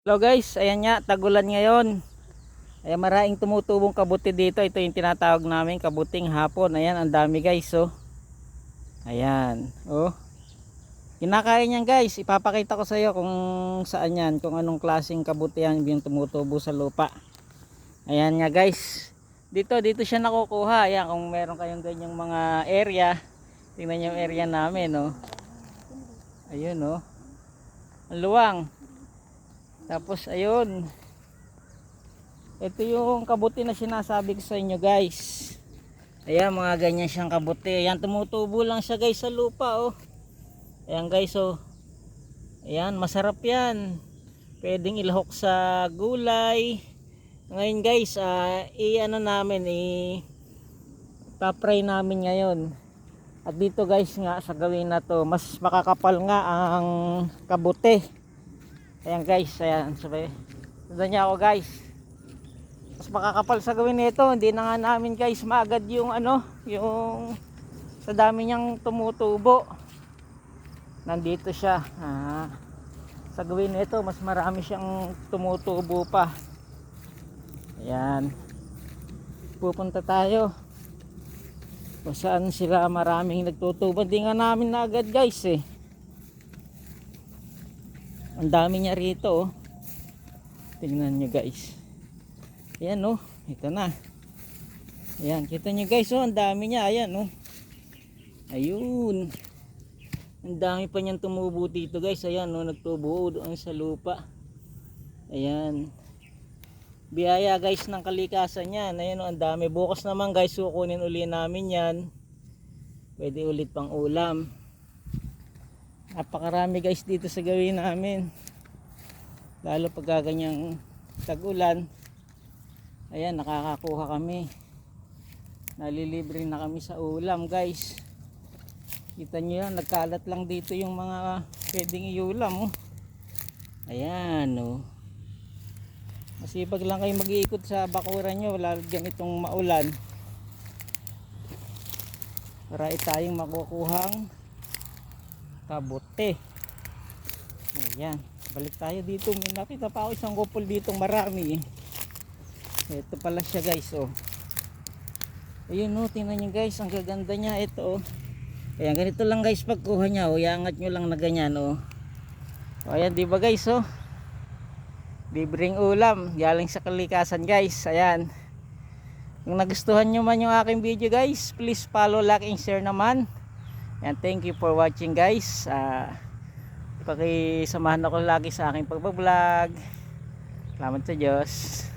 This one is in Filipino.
Hello guys, ayan nga, tagulan ngayon. Ayan, maraming tumutubong kabuti dito. Ito yung tinatawag namin kabuting hapon. Ayan, ang dami guys, oh. Ayan, oh. Kinakain yan guys. Ipapakita ko sa iyo kung saan yan, kung anong klaseng kabuti yan yung tumutubo sa lupa. Ayan nga guys. Dito, dito siya nakukuha. Ayan, kung meron kayong ganyang mga area. Tingnan yung area namin, oh. Ayun, oh. Ang luwang. Tapos ayun. Ito yung kabuti na sinasabi ko sa inyo guys. Ayan mga ganyan siyang kabuti. Ayan tumutubo lang siya guys sa lupa oh. Ayan guys oh. Ayan masarap yan. Pwedeng ilahok sa gulay. Ngayon guys, ah, i-ano namin i papray namin ngayon. At dito guys nga sa gawin na to, mas makakapal nga ang kabuti. Ayan guys, ayan sabi. Sundan niya ako guys. Mas makakapal sa gawin nito. Hindi na nga namin guys maagad yung ano, yung sa dami niyang tumutubo. Nandito siya. Ah, sa gawin nito, mas marami siyang tumutubo pa. Ayan. Pupunta tayo. Kung saan sila maraming nagtutubo. Hindi nga namin na agad guys eh. Ang dami niya rito oh. Tingnan nyo guys. Ayan oh, ito na. Ayan, kita nyo guys oh, ang dami niya. Ayan oh. Ayun. Ang dami pa niyang tumubo dito guys. Ayan oh, nagtubo doon sa lupa. Ayan. Biyaya guys ng kalikasan yan. Ayan oh, ang dami. Bukas naman guys, kukunin uli namin yan. Pwede ulit pang ulam napakarami guys dito sa gawin namin. Lalo pag ganyang tag-ulan. Ayan nakakakuha kami. Nalilibre na kami sa ulam guys. Kita nyo yan nagkalat lang dito yung mga pwedeng iulam oh. ayan oh. masipag lang kayo mag-iikot sa bakuran nyo lalo ganitong maulan. Para tayong makukuhang kabote. Ayan. Balik tayo dito. May nakita pa ako isang kupol dito marami ito pala siya guys oh. Ayun oh tingnan nyo guys. Ang gaganda niya ito oh. Ayan ganito lang guys pagkuha niya oh. Iangat nyo lang na ganyan oh. O, ayan di ba guys oh? Libreng ulam. Galing sa kalikasan guys. Ayan. Kung nagustuhan nyo man yung aking video guys please follow like and share naman And thank you for watching guys. Uh, pakisamahan ako lagi sa aking pagbablog. Salamat sa Diyos.